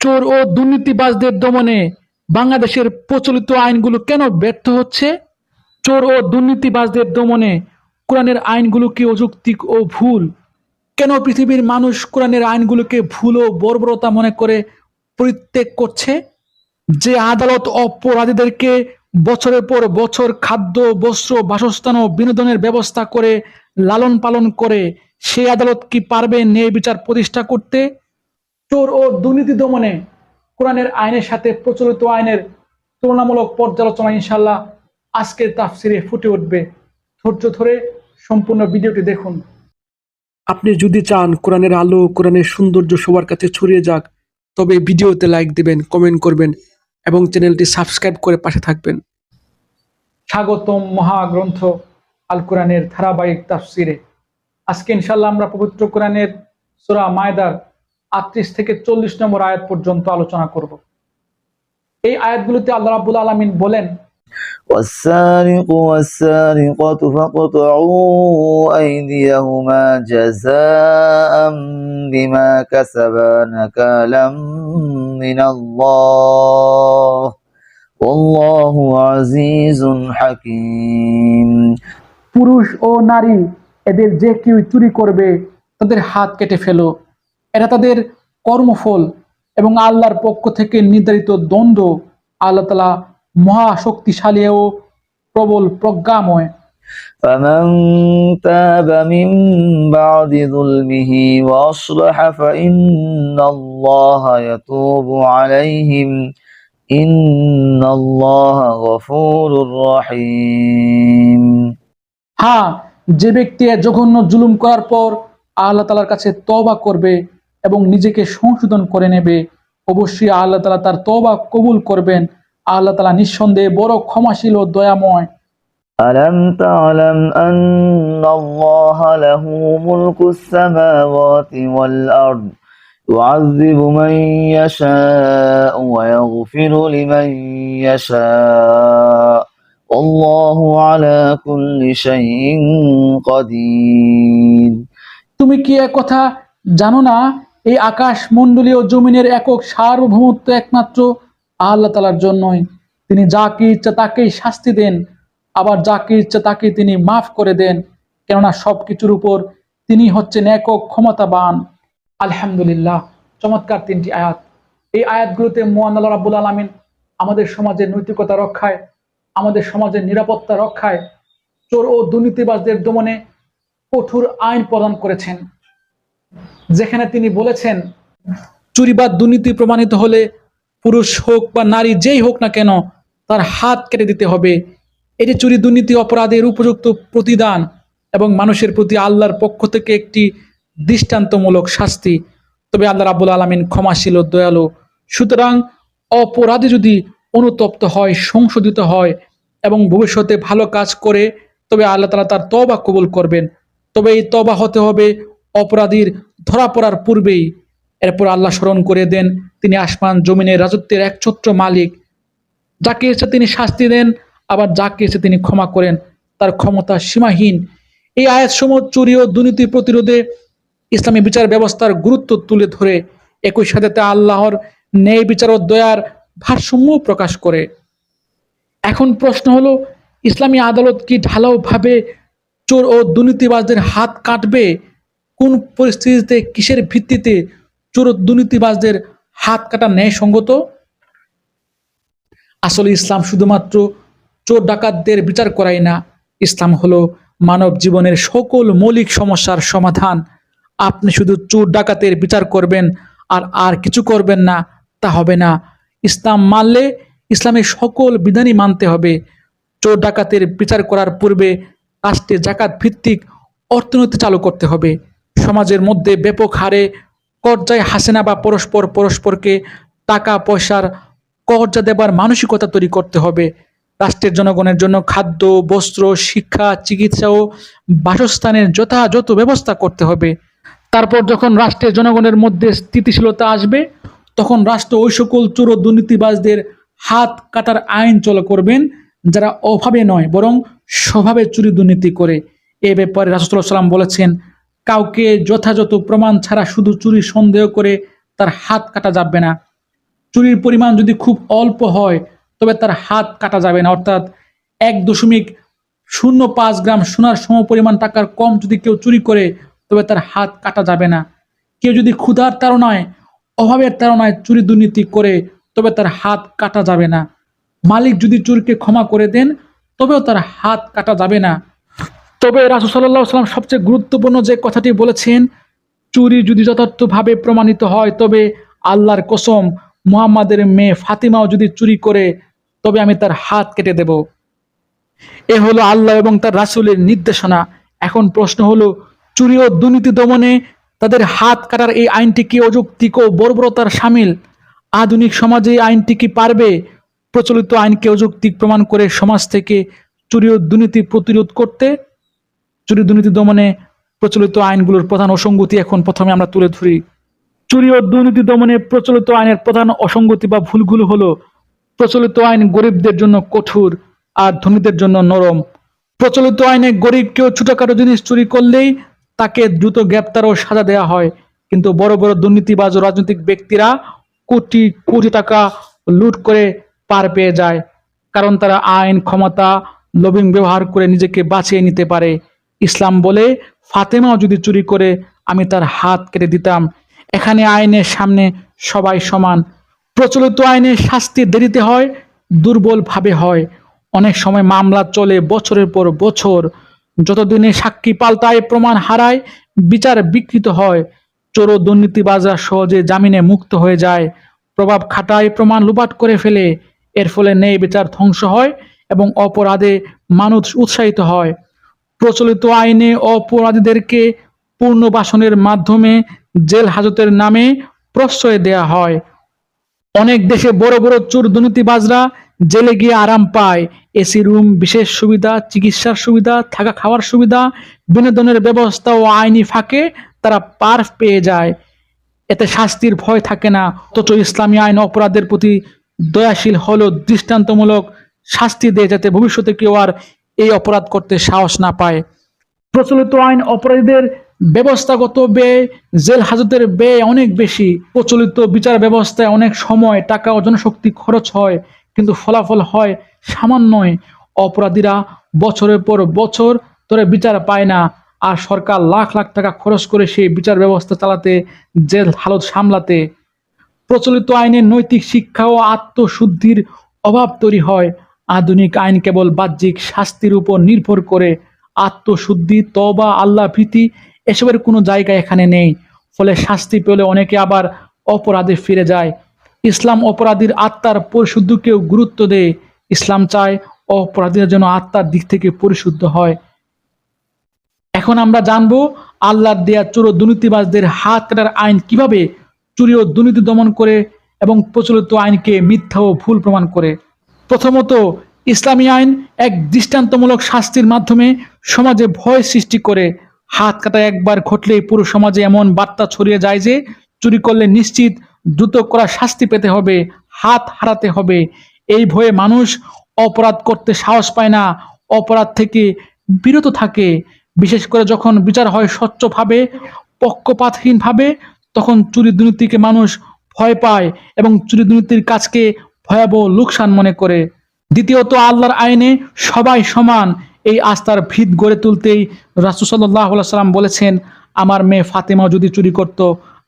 চোর ও দুর্নীতিবাজদের দমনে বাংলাদেশের প্রচলিত আইনগুলো কেন ব্যর্থ হচ্ছে? চোর ও দুর্নীতিবাজদের দমনে কোরআনের আইনগুলো কি অযৌক্তিক ও ভুল? কেন পৃথিবীর মানুষ কোরআনের আইনগুলোকে ভুল ও বর্বরতা মনে করে পরিত্যাগ করছে? যে আদালত অপরাধীদেরকে বছরের পর বছর খাদ্য, বস্ত্র, বাসস্থান ও বিনোদনের ব্যবস্থা করে লালন পালন করে, সেই আদালত কি পারবে ন্যায় বিচার প্রতিষ্ঠা করতে? চোর ও দুর্নীতি দমনে কোরআনের আইনের সাথে প্রচলিত আইনের তুলনামূলক পর্যালোচনা ইনশাল্লাহ আজকের তাফসিরে ফুটে উঠবে। ধৈর্য ধরে সম্পূর্ণ ভিডিওটি দেখুন। আপনি যদি চান কোরআনের আলো, কোরআনের সৌন্দর্য সবার কাছে ছড়িয়ে যাক, তবে ভিডিওতে লাইক দিবেন, কমেন্ট করবেন এবং চ্যানেলটি সাবস্ক্রাইব করে পাশে থাকবেন। স্বাগতম মহাগ্রন্থ আল কোরআনের ধারাবাহিক তাফসিরে। আজকে ইনশাল্লাহ আমরা পবিত্র কোরআনের সোরা মায়দার আটত্রিশ থেকে চল্লিশ নম্বর আয়াত পর্যন্ত আলোচনা করব এই আয়াতগুলোতে আল্লাহ রাবুল আলমিন বলেন والسارق والسارقة فاقطعوا أيديهما جزاء بما كسبا نكالا من الله والله عزيز حكيم পুরুষ ও নারী এদের যে কেউ চুরি করবে তাদের হাত কেটে ফেলো এটা তাদের কর্মফল এবং আল্লাহর পক্ষ থেকে নির্ধারিত দ্বন্দ্ব আল্লাহ তালা মহাশক্তিশালী ও প্রবল প্রজ্ঞাময় فمن تاب من بعد ظلمه وأصلح فإن الله يتوب عليهم إن الله غفور رحيم হ্যাঁ যে ব্যক্তি জঘন্য জুলুম করার পর আল্লাহ তালার কাছে তবা করবে এবং নিজেকে সংশোধন করে নেবে অবশ্যই আল্লাহ তালা তার তবা কবুল করবেন আল্লাহ তালা নিঃসন্দেহে বড় ক্ষমাশীল ও দয়াময় ألم تعلم أن الله له ملك السماوات والأرض يعذب من يشاء ويغفر لمن يشاء والله على كل شيء قدير তুমি কি এক কথা জানো না এই আকাশ মণ্ডলীয় জমিনের একক সার্বভৌমত্ব একমাত্র আল্লাহ তালার জন্যই। তিনি যাকে ইচ্ছা তাকেই শাস্তি দেন, আবার যাকে ইচ্ছা তাকে তিনি মাফ করে দেন, কেননা সবকিছুর উপর তিনি হচ্ছেন একক ক্ষমতাবান। আলহামদুলিল্লাহ, চমৎকার তিনটি আয়াত। এই আয়াতগুলোতে মোয়ান আল্লাহ রাবুল আলমিন আমাদের সমাজের নৈতিকতা রক্ষায়, আমাদের সমাজের নিরাপত্তা রক্ষায়, চোর ও দুর্নীতিবাজদের দমনে কঠোর আইন প্রদান করেছেন। যেখানে তিনি বলেছেন, চুরি বা দুর্নীতি প্রমাণিত হলে পুরুষ হোক বা নারী যেই হোক না কেন, তার হাত কেটে দিতে হবে। এটি চুরি, দুর্নীতি, অপরাধের উপযুক্ত প্রতিদান এবং মানুষের প্রতি আল্লাহর পক্ষ থেকে একটি দৃষ্টান্তমূলক শাস্তি। তবে আল্লাহ রাবুল আলমিন ক্ষমাশীল ও দয়ালু। সুতরাং অপরাধে যদি অনুতপ্ত হয়, সংশোধিত হয় এবং ভবিষ্যতে ভালো কাজ করে, তবে আল্লাহ তালা তার তবা কবুল করবেন। তবে এই তবা হতে হবে অপরাধীর ধরা পড়ার পূর্বেই এরপর আল্লাহ স্মরণ করে দেন, তিনি আসমান জমিনের রাজত্বের একছত্র মালিক। যাকে এসে তিনি শাস্তি দেন, আবার যাকে এসে তিনি ক্ষমা করেন, তার ক্ষমতা সীমাহীন। এই আয়াতসমূহ চুরি ও দুর্নীতি প্রতিরোধে ইসলামী বিচার ব্যবস্থার গুরুত্ব তুলে ধরে। একই সাথে তা আল্লাহর ন্যায় বিচার ও দয়ার ভারসাম্য প্রকাশ করে। এখন প্রশ্ন হলো, ইসলামী আদালত কি ঢালাওভাবে চোর ও দুর্নীতিবাজদের হাত কাটবে? কোন পরিস্থিতিতে, কিসের ভিত্তিতে চোর দুর্নীতিবাজদের হাত কাটা ন্যায়সঙ্গত? আসলে ইসলাম শুধুমাত্র চোর ডাকাতদের বিচার করায় না, ইসলাম হলো মানব জীবনের সকল মৌলিক সমস্যার সমাধান। আপনি শুধু চোর ডাকাতের বিচার করবেন আর আর কিছু করবেন না, তা হবে না। ইসলাম মানলে ইসলামের সকল বিধানই মানতে হবে। চোর ডাকাতের বিচার করার পূর্বে রাষ্ট্রে জাকাত ভিত্তিক অর্থনীতি চালু করতে হবে। সমাজের মধ্যে ব্যাপক হারে কর্যায় হাসেনা বা পরস্পর পরস্পরকে টাকা, পয়সার কর্জা দেবার মানসিকতা তৈরি করতে হবে। রাষ্ট্রের জনগণের জন্য খাদ্য, বস্ত্র, শিক্ষা, চিকিৎসা ও বাসস্থানের যথাযথ ব্যবস্থা করতে হবে। তারপর যখন রাষ্ট্রের জনগণের মধ্যে স্থিতিশীলতা আসবে, তখন রাষ্ট্র ওই সকল চোর দুর্নীতিবাজদের হাত কাটার আইন চলা করবেন, যারা অভাবে নয়, বরং স্বভাবে চুরি দুর্নীতি করে। এ ব্যাপারে রাসুল্লাহ সাল্লাম বলেছেন কাউকে যথাযথ প্রমাণ ছাড়া শুধু চুরি সন্দেহ করে তার হাত কাটা যাবে না। চুরির পরিমাণ যদি খুব অল্প হয়, তবে তার হাত কাটা যাবে না। অর্থাৎ এক দশমিক শূন্য পাঁচ গ্রাম সোনার সম পরিমাণ টাকার কম যদি কেউ চুরি করে, তবে তার হাত কাটা যাবে না। কেউ যদি ক্ষুধার তাড়নায়, অভাবের তাড়নায় চুরি দুর্নীতি করে, তবে তার হাত কাটা যাবে না। মালিক যদি চুরকে ক্ষমা করে দেন, তবেও তার হাত কাটা যাবে না। তবে রাসুল সাল্লাহ সাল্লাম সবচেয়ে গুরুত্বপূর্ণ যে কথাটি বলেছেন, চুরি যদি যথার্থভাবে প্রমাণিত হয়, তবে আল্লাহর কসম, মুহাম্মাদের মেয়ে ফাতিমাও যদি চুরি করে, তবে আমি তার হাত কেটে দেব। এ হলো আল্লাহ এবং তার রাসুলের নির্দেশনা। এখন প্রশ্ন হলো, চুরি ও দুর্নীতি দমনে তাদের হাত কাটার এই আইনটি কি অযৌক্তিক ও বর্বরতার সামিল? আধুনিক সমাজে এই আইনটি কি পারবে? প্রচলিত আইনকে অযৌক্তিক প্রমাণ করে সমাজ থেকে চুরি ও দুর্নীতি প্রতিরোধ করতে? চুরি দুর্নীতি দমনে প্রচলিত আইনগুলোর প্রধান অসঙ্গতি এখন প্রথমে আমরা তুলে ধরি। চুরি ও দুর্নীতি দমনে প্রচলিত আইনের প্রধান অসঙ্গতি বা ভুলগুলো হলো প্রচলিত আইন গরিবদের জন্য কঠোর আর ধনীদের জন্য নরম। প্রচলিত আইনে গরিব কেউ ছোটখাটো জিনিস চুরি করলেই তাকে দ্রুত গ্রেপ্তার ও সাজা দেওয়া হয়। কিন্তু বড় বড় দুর্নীতিবাজ রাজনৈতিক ব্যক্তিরা কোটি কোটি টাকা লুট করে পার পেয়ে যায়। কারণ তারা আইন, ক্ষমতা, লবিং ব্যবহার করে নিজেকে বাঁচিয়ে নিতে পারে। ইসলাম বলে ফাতেমাও যদি চুরি করে, আমি তার হাত কেটে দিতাম। এখানে আইনের সামনে সবাই সমান। প্রচলিত আইনে শাস্তি দেরিতে হয়, দুর্বলভাবে হয়। অনেক সময় মামলা চলে বছরের পর বছর। যতদিনে সাক্ষী পাল্টায়, প্রমাণ হারায়, বিচার বিকৃত হয়। চোর দুর্নীতিবাজরা সহজে জামিনে মুক্ত হয়ে যায়। প্রভাব খাটায়, প্রমাণ লুপাট করে ফেলে। এর ফলে ন্যায় বিচার ধ্বংস হয় এবং অপরাধে মানুষ উৎসাহিত হয়। প্রচলিত আইনে অপরাধীদেরকে পুনর্বাসনের মাধ্যমে জেল হাজতের নামে প্রশ্রয় দেয়া হয়। অনেক দেশে বড় বড় চোর দুর্নীতিবাজরা জেলে গিয়ে আরাম পায়। এসি রুম, বিশেষ সুবিধা, চিকিৎসার সুবিধা, থাকা খাওয়ার সুবিধা, বিনোদনের ব্যবস্থা ও আইনি ফাঁকে তারা পার পেয়ে যায়। এতে শাস্তির ভয় থাকে না। অথচ ইসলামী আইন অপরাধের প্রতি দয়াশীল হলেও দৃষ্টান্তমূলক শাস্তি দেয় যাতে ভবিষ্যতে কেউ আর এই অপরাধ করতে সাহস না পায়। প্রচলিত আইন অপরাধীদের ব্যবস্থাগত ব্যয়, জেল হাজতের ব্যয় অনেক বেশি। প্রচলিত বিচার ব্যবস্থায় অনেক সময় টাকা ও জনশক্তি খরচ হয়, কিন্তু ফলাফল হয় সামান্যই। অপরাধীরা বছরের পর বছর ধরে বিচার পায় না, আর সরকার লাখ লাখ টাকা খরচ করে সেই বিচার ব্যবস্থা চালাতে, জেল হালত সামলাতে। প্রচলিত আইনে নৈতিক শিক্ষা ও আত্মশুদ্ধির অভাব তৈরি হয়। আধুনিক আইন কেবল বাহ্যিক শাস্তির উপর নির্ভর করে। আত্মশুদ্ধি তবা আল্লাহ ভীতি, এসবের কোনো জায়গা এখানে নেই। ফলে শাস্তি পেলে অনেকে আবার অপরাধে ফিরে যায়। ইসলাম অপরাধীর আত্মার পরিশুদ্ধকেও গুরুত্ব দেয়। ইসলাম চায় অপরাধীরা যেন আত্মার দিক থেকে পরিশুদ্ধ হয়। এখন আমরা জানব আল্লাহর দেয়া চোর দুর্নীতিবাজদের হাত কাটার আইন কীভাবে চুরি ও দুর্নীতি দমন করে এবং প্রচলিত আইনকে মিথ্যা ও ভুল প্রমাণ করে। প্রথমত, ইসলামী আইন এক দৃষ্টান্তমূলক শাস্তির মাধ্যমে সমাজে ভয় সৃষ্টি করে। হাত কাটা একবার ঘটলেই পুরো সমাজে এমন বার্তা ছড়িয়ে যায় যে, চুরি করলে নিশ্চিত দ্রুত করা শাস্তি পেতে হবে, হাত হারাতে হবে। এই ভয়ে মানুষ অপরাধ করতে সাহস পায় না, অপরাধ থেকে বিরত থাকে। বিশেষ করে যখন বিচার হয় স্বচ্ছভাবে, পক্ষপাতহীনভাবে, তখন চুরি দুর্নীতিকে মানুষ ভয় পায় এবং চুরি দুর্নীতির কাজকে ভয়াবহ লোকসান মনে করে। দ্বিতীয়ত, আল্লাহর আইনে সবাই সমান। এই আস্থার ভিত গড়ে তুলতেই রাসুল সাল্লাহ সাল্লাম বলেছেন, আমার মেয়ে ফাতেমা যদি চুরি করত,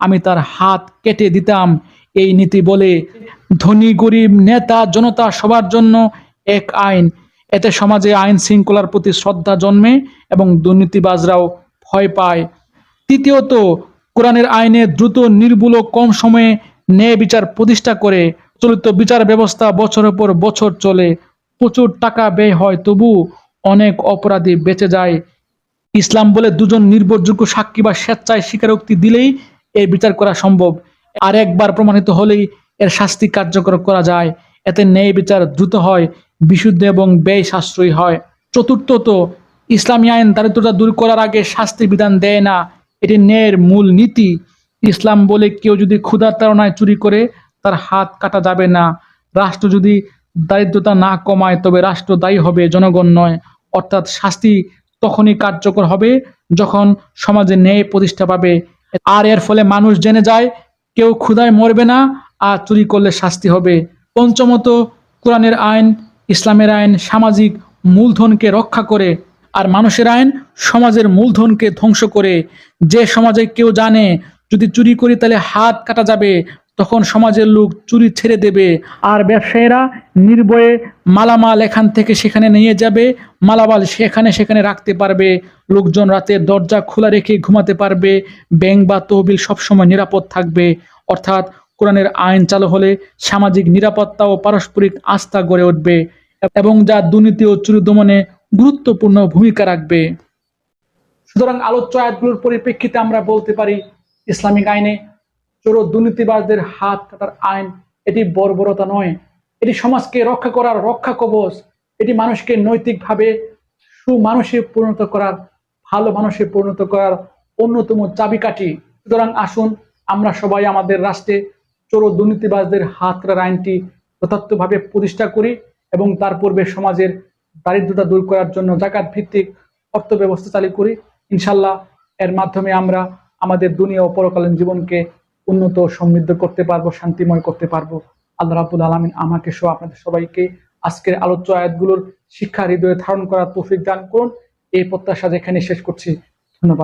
আমি তার হাত কেটে দিতাম। এই নীতি বলে ধনী, গরিব নেতা, জনতা সবার জন্য এক আইন। এতে সমাজে আইন শৃঙ্খলার প্রতি শ্রদ্ধা জন্মে এবং দুর্নীতিবাজরাও ভয় পায়। তৃতীয়ত, কোরআনের আইনে দ্রুত, নির্ভুল ও কম সময়ে ন্যায় বিচার প্রতিষ্ঠা করে। চলিত বিচার ব্যবস্থা বছরের পর বছর চলে, প্রচুর টাকা ব্যয় হয়, তবু অনেক অপরাধী বেঁচে যায়। ইসলাম বলে দুজন নির্ভরযোগ্য সাক্ষী বা স্বেচ্ছায় স্বীকারোক্তি দিলেই এই বিচার করা সম্ভব। আর একবার প্রমাণিত হলেই এর শাস্তি কার্যকর করা যায়। এতে ন্যায় বিচার দ্রুত হয়, বিশুদ্ধ এবং ব্যয় সাশ্রয়ী হয়। চতুর্থত, ইসলামী আইন দারিদ্রতা দূর করার আগে শাস্তির বিধান দেয় না। এটি ন্যায়ের মূল নীতি। ইসলাম বলে কেউ যদি ক্ষুধার তাড়নায় চুরি করে তার হাত কাটা যাবে না। রাষ্ট্র যদি দারিদ্রতা না কমায়, তবে রাষ্ট্র দায়ী হবে, জনগণ নয়। অর্থাৎ শাস্তি তখনই কার্যকর হবে যখন সমাজে ন্যায় প্রতিষ্ঠা পাবে। আর এর ফলে মানুষ জেনে যায়, কেউ ক্ষুধায় মরবে না আর চুরি করলে শাস্তি হবে। পঞ্চমত, কোরআনের আইন, ইসলামের আইন সামাজিক মূলধনকে রক্ষা করে আর মানুষের আইন সমাজের মূলধনকে ধ্বংস করে। যে সমাজে কেউ জানে, যদি চুরি করি তাহলে হাত কাটা যাবে তখন সমাজের লোক চুরি ছেড়ে দেবে। আর ব্যবসায়ীরা নির্ভয়ে মালামাল এখান থেকে সেখানে নিয়ে যাবে, মালামাল সেখানে সেখানে রাখতে পারবে। লোকজন রাতে দরজা খোলা রেখে ঘুমাতে পারবে। ব্যাংক বা তহবিল সবসময় নিরাপদ থাকবে। অর্থাৎ কোরআনের আইন চালু হলে সামাজিক নিরাপত্তা ও পারস্পরিক আস্থা গড়ে উঠবে এবং যা দুর্নীতি ও চুরি দমনে গুরুত্বপূর্ণ ভূমিকা রাখবে। সুতরাং আলোচ্য আয়াতগুলোর পরিপ্রেক্ষিতে আমরা বলতে পারি, ইসলামিক আইনে চোর দুর্নীতিবাজদের হাত কাটার আইন, এটি বর্বরতা নয়। এটি সমাজকে রক্ষা করার রক্ষা কবচ। এটি মানুষকে নৈতিকভাবে সুমানুষে পরিণত করার, ভালো মানুষে পরিণত করার অন্যতম চাবিকাঠি। সুতরাং আসুন আমরা সবাই আমাদের রাষ্ট্রে চোর দুর্নীতিবাজদের হাত কাটার আইনটি যথার্থভাবে প্রতিষ্ঠা করি এবং তার পূর্বে সমাজের দারিদ্রতা দূর করার জন্য জাকাত ভিত্তিক অর্থ ব্যবস্থা চালু করি। ইনশাল্লাহ এর মাধ্যমে আমরা আমাদের দুনিয়া ও পরকালীন জীবনকে উন্নত, সমৃদ্ধ করতে পারব, শান্তিময় করতে পারব। আল্লাহ রাবুল আলমিন আমাকে সহ আপনাদের সবাইকে আজকের আলোচ্য আয়াতগুলোর শিক্ষা হৃদয়ে ধারণ করার তৌফিক দান করুন। এই প্রত্যাশা যেখানে শেষ করছি। ধন্যবাদ।